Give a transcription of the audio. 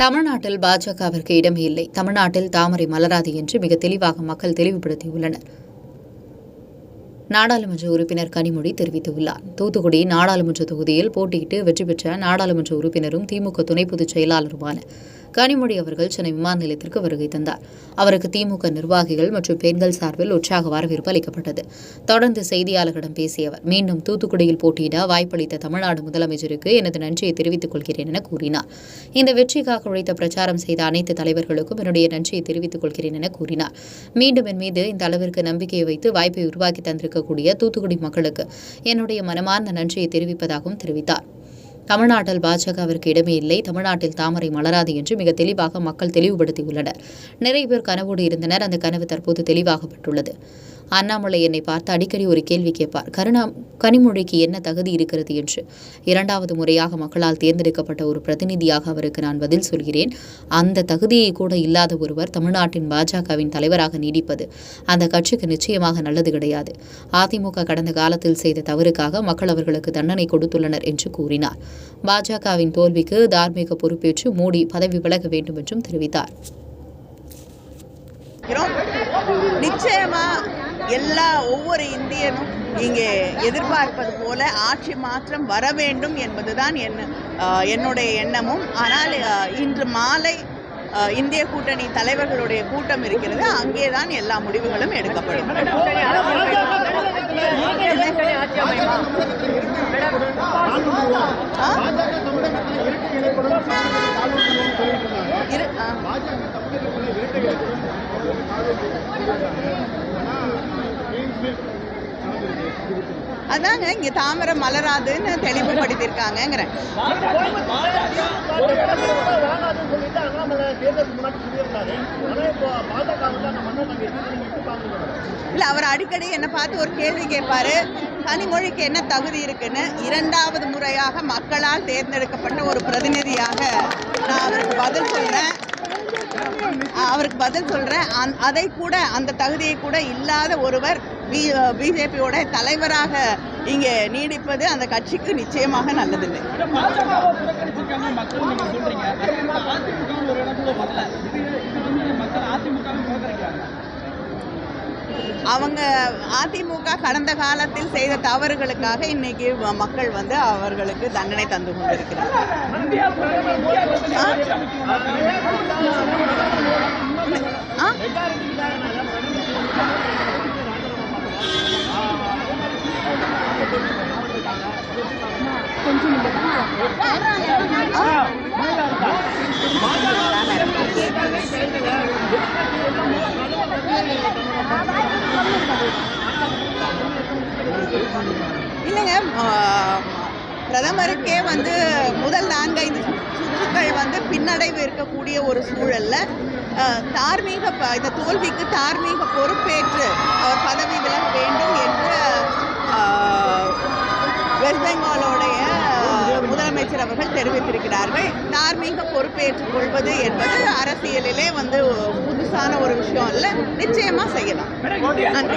தமிழ்நாட்டில் பாஜகவிற்கு இடமே இல்லை தமிழ்நாட்டில் தாமரை மலராது என்று மிக தெளிவாக மக்கள் தெளிவுபடுத்தியுள்ளனர். நாடாளுமன்ற உறுப்பினர் கனிமொழி தெரிவித்துள்ளார். தூத்துக்குடி நாடாளுமன்ற தொகுதியில் போட்டியிட்டு வெற்றி பெற்ற நாடாளுமன்ற உறுப்பினரும் திமுக துணை பொதுச் செயலாளருமான கனிமொழி அவர்கள் சென்னை விமான நிலையத்திற்கு வருகை தந்தார். அவருக்கு திமுக நிர்வாகிகள் மற்றும் பெண்கள் சார்பில் உற்சாக வரவேற்பு அளிக்கப்பட்டது. தொடர்ந்து செய்தியாளர்களிடம் பேசிய அவர் மீண்டும் தூத்துக்குடியில் போட்டியிட வாய்ப்பளித்த தமிழ்நாடு முதலமைச்சருக்கு எனது நன்றியை தெரிவித்துக் கொள்கிறேன் என கூறினார். இந்த வெற்றிக்காக உழைத்த பிரச்சாரம் செய்த அனைத்து தலைவர்களுக்கும் என்னுடைய நன்றியை தெரிவித்துக் கொள்கிறேன் என கூறினார். மீண்டும் என் மீது இந்த அளவிற்கு நம்பிக்கையை வைத்து வாய்ப்பை உருவாக்கி தந்திருக்கக்கூடிய தூத்துக்குடி மக்களுக்கு என்னுடைய மனமார்ந்த நன்றியை தெரிவிப்பதாகவும் தெரிவித்தார். தமிழ்நாட்டில் பாஜகவிற்கு இடமே இல்லை. தமிழ்நாட்டில் தாமரை மலராது என்று மிக தெளிவாக மக்கள் தெளிவுபடுத்தியுள்ளனர். நிறைய பேர் கனவோடு இருந்தனர். அந்த கனவு தற்போது தெளிவாகப்பட்டுள்ளது. அண்ணாமலை என்னை பார்த்து அடிக்கடி ஒரு கேள்வி கேட்பார். கருணா கனிமொழிக்கு என்ன தகுதி இருக்கிறது என்று? இரண்டாவது முறையாக மக்களால் தேர்ந்தெடுக்கப்பட்ட ஒரு பிரதிநிதியாக அவருக்கு நான் பதில் சொல்கிறேன். அந்த தகுதியை கூட இல்லாத ஒருவர் தமிழ்நாட்டின் பாஜகவின் தலைவராக நீடிப்பது அந்த கட்சிக்கு நிச்சயமாக நல்லது கிடையாது. அதிமுக கடந்த காலத்தில் செய்த தவறுக்காக மக்கள் அவர்களுக்கு தண்டனை கொடுத்துள்ளனர் என்று கூறினார். பாஜகவின் தோல்விக்கு தார்மீக பொறுப்பேற்று மோடி பதவி விலக வேண்டும் என்றும் தெரிவித்தார். நிச்சயமா எல்லா ஒவ்வொரு இந்தியனும் இங்கே எதிர்பார்ப்பது போல ஆட்சி மாற்றம் வர வேண்டும் என்பதுதான் என் என்னுடைய எண்ணமும். ஆனால் இன்று மாலை இந்திய கூட்டணி தலைவர்களுடைய கூட்டம் இருக்கிறது. அங்கே தான் எல்லா முடிவுகளும் எடுக்கப்படும். ஆ? இரு- அதாங்க இங்க தாமரை மலராதுன்னு தெளிவுபடுத்தியிருக்காங்கங்கிறேன். இல்ல அவர் அடிக்கடி என்னை பார்த்து ஒரு கேள்வி கேட்பாரு. தனிமொழிக்கு என்ன தகுதி இருக்குன்னு இரண்டாவது முறையாக மக்களால் தேர்ந்தெடுக்கப்பட்ட ஒரு பிரதிநிதியாக நான் அவருக்கு பதில் சொல்கிறேன் அவருக்கு பதில் சொல்கிறேன் அந்- அதை கூட அந்த தகுதியை கூட இல்லாத ஒருவர் பி பிஜேபியோட தலைவராக இங்கே நீடிப்பது அந்த கட்சிக்கு நிச்சயமாக நல்லதில்லை. அதிமுக ஒரு இடத்துல வரல திடீர்னு மக்கள் அதிமுக புறக்கணிக்கிறாங்க அவங்க அதிமுக கடந்த காலத்தில் செய்த தவறுகளுக்காக இன்னைக்கு மக்கள் வந்து அவர்களுக்கு தண்டனை தந்து கொண்டிருக்கிறார் கொஞ்சம் இல்லைங்க பிரதமருக்கே வந்து முதல் நான்கைந்து சுற்றுக்கள் வந்து பின்னடைவு இருக்கக்கூடிய ஒரு சூழலில் தார்மீக ப- இந்த தோல்விக்கு தார்மீக பொறுப்பு முதலமைச்சர் அவர்கள் தெரிவித்திருக்கிறார்கள். தார்மீக பொறுப்பேற்றுக் கொள்வது என்பது அரசியலிலே வந்து புதுசான ஒரு விஷயம் அல்ல. நிச்சயமா செய்யலாம். நன்றி.